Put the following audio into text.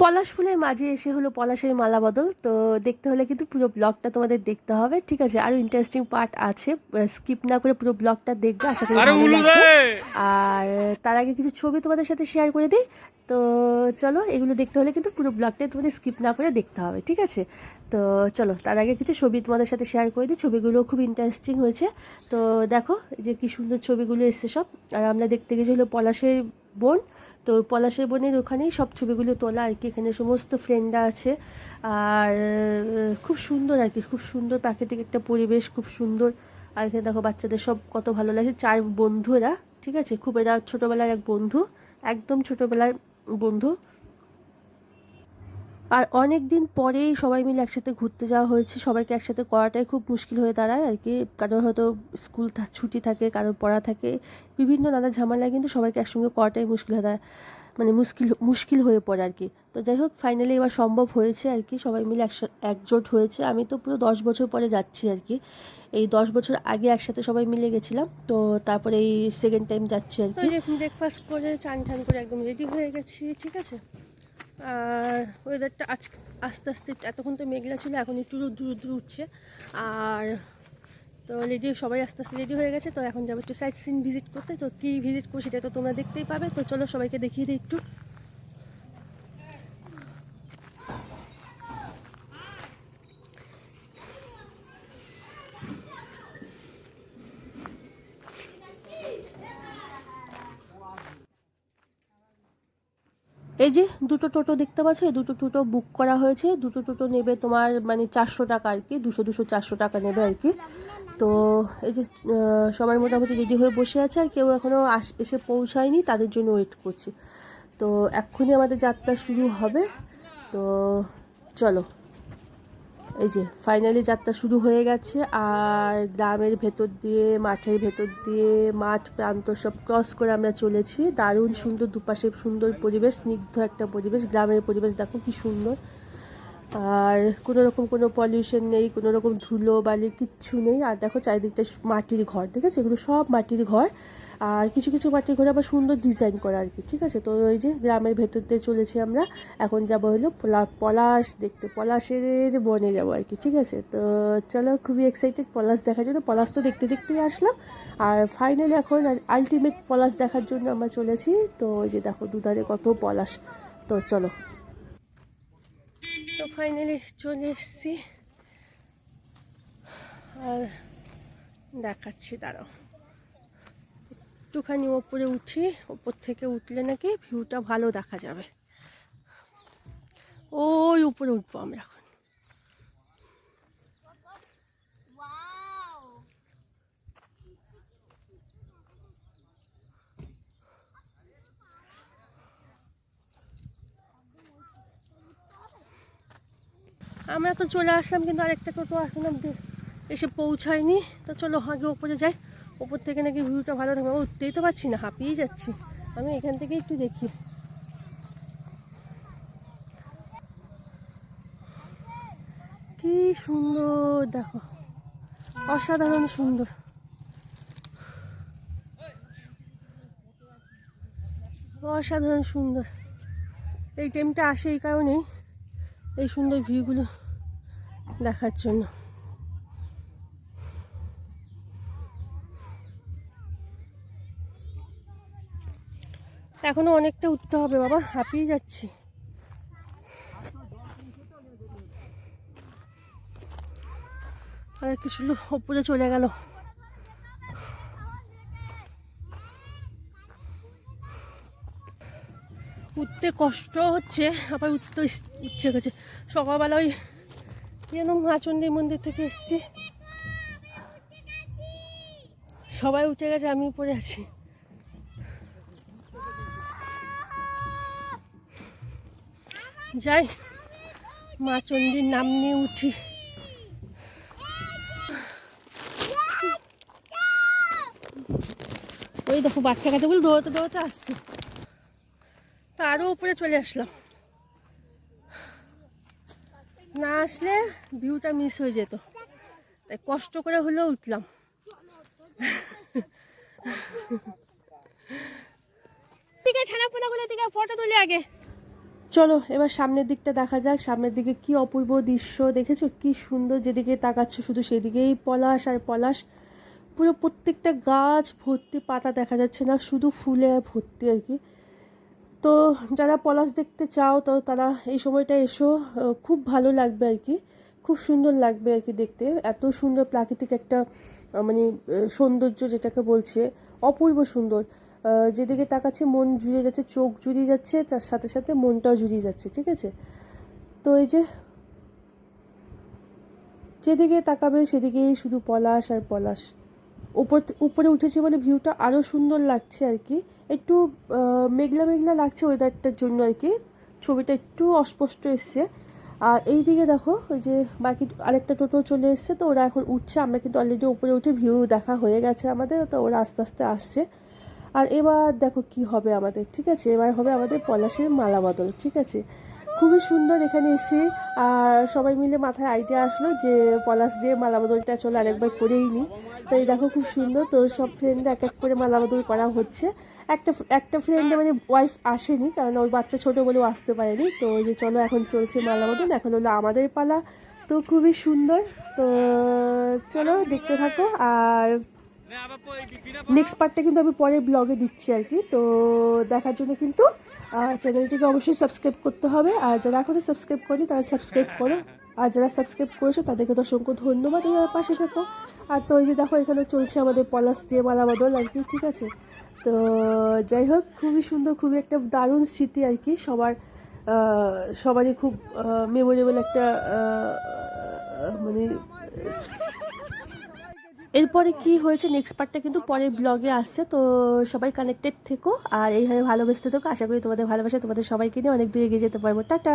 পলাশ ফুলের মাঝে এসে হলো পলাশের মালা বদল তো দেখতে হলে কিন্তু পুরো ব্লগটা তোমাদের দেখতে হবে। ঠিক আছে আরও ইন্টারেস্টিং পার্ট আছে। স্কিপ না করে পুরো ব্লগটা দেখবে আশা করি আর তার আগে কিছু ছবি তোমাদের সাথে শেয়ার করে দিই। তো চলো এগুলো দেখতে হলে কিন্তু পুরো ব্লগটা তোমাদের স্কিপ না করে দেখতে হবে ঠিক আছে? তো চলো তার আগে কিছু ছবি তোমাদের সাথে শেয়ার করে দিই। ছবিগুলো খুব ইন্টারেস্টিং হয়েছে। তো দেখো এই যে কি সুন্দর ছবিগুলো এসছে সব। আর আমরা দেখতে গেছি হলো পলাশের বোন। তো পলাশের বোনের ওখানেই সব ছবিগুলো তোলা আর কি। এখানে সমস্ত ফ্রেন্ডরা আছে। আর খুব সুন্দর আর কি। খুব সুন্দর প্রাকৃতিক একটা পরিবেশ, খুব সুন্দর। আর এখানে দেখো বাচ্চাদের সব কত ভালো লাগে চার বন্ধুরা, ঠিক আছে? খুব এরা ছোটোবেলার এক বন্ধু, একদম ছোটোবেলার বন্ধু। আর অনেক দিন পরেই সবাই মিলে একসাথে ঘুরতে যাওয়া হয়েছে। সবাইকে একসাথে করাটাই খুব মুশকিল হয়ে দাঁড়ায় আর কি। কারোর হয়তো স্কুল ছুটি থাকে কারোর পড়া থাকে। বিভিন্ন নানা ঝামেলায় কিন্তু সবাইকে একসঙ্গে করাটাই মুশকিল হয়ে দাঁড়ায় মানে মুশকিল মুশকিল হয়ে পড়ে আর কি। তো যাই হোক ফাইনালি এবার সম্ভব হয়েছে আর কি। সবাই মিলে একসাথে একজোট হয়েছে। আমি তো পুরো দশ বছর পরে যাচ্ছি আর কি। এই দশ বছর আগে একসাথে সবাই মিলে গেছিলাম। তো তারপরে এই সেকেন্ড টাইম যাচ্ছি আর কি। ব্রেকফাস্ট করে চান টান করে একদম রেডি হয়ে গেছি। ঠিক আছে? আর ওয়েদারটা আজ, আস্তে আস্তে এতক্ষণ তো মেঘলা ছিল, এখন একটু রোদ্দুর রোদ্দুর উঠছে। আর তো রেডি সবাই আস্তে আস্তে রেডি হয়ে গেছে, তো এখন যাব একটু সাইট সিন ভিজিট করতে। তো কী ভিজিট করছি সেটা তো তোমরা দেখতেই পাবে। তো চলো সবাইকে দেখিয়ে দিই একটু। এই যে দুটো টোটো দেখতে পাচ্ছ, এই দুটো টোটো বুক করা হয়েছে। দুটো টোটো নেবে তোমার মানে চারশো টাকা আর কি, দুশো দুশো চারশো টাকা নেবে আর কি। তো এই যে সবাই মোটামুটি রেডি হয়ে বসে আছে আর কেউ এখনও এসে পৌঁছায়নি, তাদের জন্য ওয়েট করছি। তো এক্ষুনি আমাদের যাত্রা শুরু হবে। তো চলো। এই যে ফাইনালি যাত্রা শুরু হয়ে গেছে আর গ্রামের ভেতর দিয়ে, মাঠের ভেতর দিয়ে, মাঠ প্রান্ত সব ক্রস করে আমরা চলেছি। দারুণ সুন্দর, দুপাশে সুন্দর পরিবেশ, স্নিগ্ধ একটা পরিবেশ, গ্রামের পরিবেশ। দেখো কি সুন্দর। আর কোনো রকম কোনো পলিউশন নেই, কোনো রকম ধুলো, বালি কিচ্ছু নেই। আর দেখো চারিদিকটা মাটির ঘর, ঠিক আছে? এগুলো সব মাটির ঘর। আর কিছু কিছু মাটির ঘরে আবার সুন্দর ডিজাইন করা আর কি, ঠিক আছে? তো ওই যে গ্রামের ভেতর দিয়ে চলেছি আমরা। এখন যাব হলো পলা- পলাশ দেখতে, পলাশের বনে যাব আর কি, ঠিক আছে? তো চলো খুবই এক্সাইটেড পলাশ দেখার জন্য। পলাশ তো দেখতে দেখতেই আসলাম। আর ফাইনালি এখন আলটিমেট পলাশ দেখার জন্য আমরা চলেছি। তো ওই যে দেখো দুধারে কত পলাশ। তো চলো। তো ফাইনালি চলে এসছি। আর দেখাচ্ছি, দাঁড়াও। একটুখানি ওপরে উঠি, ওপর থেকে উঠলে নাকি ভিউটা ভালো দেখা যাবে। ওই উপরে উঠবো আমরা আমরা তো চলে আসলাম, কিন্তু আরেকটা টোটো অব্দি এসে পৌঁছায়নি। তো চলো আগে ওপরে যাই। ওপর থেকে নাকি ভিউটা ভালো থাকবে। উঠতেই তো পারছি না হাঁপিয়ে যাচ্ছি। আমি এখান থেকে একটু দেখি। কি সুন্দর, দেখো। অসাধারণ সুন্দর। অসাধারণ সুন্দর। এই টাইমটা আসে এই কারণেই। এই সুন্দর ভিউগুলো দেখার জন্য। এখনও অনেকটা উঠতে হবে বাবা, হাঁপিয়ে যাচ্ছি। আর কিছু লোক ওপরে চলে গেল। উঠতে কষ্ট হচ্ছে, আবার উঠতে ইস- গেছে সকালবেলা ওই যেন মাচন্ডী মন্দির থেকে এসছি। সবাই উঠে গেছে আমি পড়ে আছি। যাই মা চণ্ডীর নাম নিয়ে উঠি। ওই দেখো, বাচ্চা কাছে বলে দৌড়াতে দৌড়াতে আসছে। তা আরও উপরে চলে আসলাম। না আসলে ভিউটা মিস হয়ে যেত। তাই কষ্ট করে হলেও উঠলাম। ছানা ফটো তুলে আগে। চলো এবার সামনের দিকটা দেখা যাক। সামনের দিকে কি অপূর্ব দৃশ্য দেখেছ? কি সুন্দর যেদিকে তাকাচ্ছ শুধু সেদিকেই পলাশ আর পলাশ। পুরো প্রত্যেকটা গাছ ভর্তি পাতা দেখা যাচ্ছে না শুধু ফুলে ভর্তি আর কি। তো যারা পলাশ দেখতে চাও, তো তারা এই সময়টা এসো খুব ভালো লাগবে আর কি। খুব সুন্দর লাগবে আর কি দেখতে। এত সুন্দর প্রাকৃতিক একটা মানে সৌন্দর্য যেটাকে বলছে, অপূর্ব সুন্দর। যেদিকে তাকাচ্ছে মন জুড়ে যাচ্ছে, চোখ জুড়িয়ে যাচ্ছে, তার সাথে সাথে মনটাও জুড়িয়ে যাচ্ছে, ঠিক আছে? তো এই যে, যেদিকে তাকাবে সেদিকেই শুধু পলাশ আর পলাশ। উপর উপরে উঠেছে বলে ভিউটা আরও সুন্দর লাগছে আর কি। একটু মেঘলা মেঘলা লাগছে ওয়েদারটার জন্য আর কি। ছবিটা একটু অস্পষ্ট এসছে। আর এই দিকে দেখো, ওই যে বাকি আরেকটা টোটো চলে এসছে, তো ওরা এখন উঠছে। আমরা কিন্তু অলরেডি উপরে উঠে ভিউ দেখা হয়ে গেছে আমাদের, তো ওরা আস্তে আস্তে আসছে। আর এবার দেখো কি হবে আমাদের, ঠিক আছে? এবার হবে আমাদের পলাশের মালা বদল, ঠিক আছে? খুবই সুন্দর এখানে এসে, আর সবাই মিলে মাথায় আইডিয়া আসলো যে পলাশ দিয়ে মালা বদলটা চলে আরেকবার করেই নিই তো এই দেখো খুব সুন্দর, তো সব ফ্রেন্ড এক এক করে মালা বদল করা হচ্ছে। একটা একটা ফ্রেন্ডে মানে ওয়াইফ আসেনি, কারণ ওর বাচ্চা ছোটো বলেও আসতে পারেনি। তো ওই যে চলো এখন চলছে মালা বদল এখন হলো আমাদের পালা। তো খুবই সুন্দর, তো চলো দেখতে থাকো, আর নেক্সট পার্টটা কিন্তু আমি পরে ব্লগে দিচ্ছি আর কি। তো দেখার জন্য কিন্তু চ্যানেলটিকে অবশ্যই সাবস্ক্রাইব করতে হবে। আর যারা এখনও সাবস্ক্রাইব করেনি, তারা সাবস্ক্রাইব করো। আর যারা সাবস্ক্রাইব করেছ, তাদেরকে তো অসংখ্য ধন্যবাদ এর পাশে থাকো। আর তো ওই যে দেখো, এখানে চলছে আমাদের পলাশ দিয়ে মালা বদল আর কি, ঠিক আছে? তো যাই হোক, খুবই সুন্দর, খুবই একটা দারুণ স্মৃতি আর কি। সবার সবারই খুব মেমোরেবল একটা মানে এরপরে কি হয়েছে? নেক্সট পার্টটা কিন্তু পরের ব্লগে আসছে। তো সবাই কানেক্টেড থেকো। আর এইভাবে ভালোবেসে থেকো। আশা করি তোমাদের ভালোবাসা তোমাদের সবাইকে নিয়ে অনেক দূরে এগিয়ে যেতে পারব। টাটা!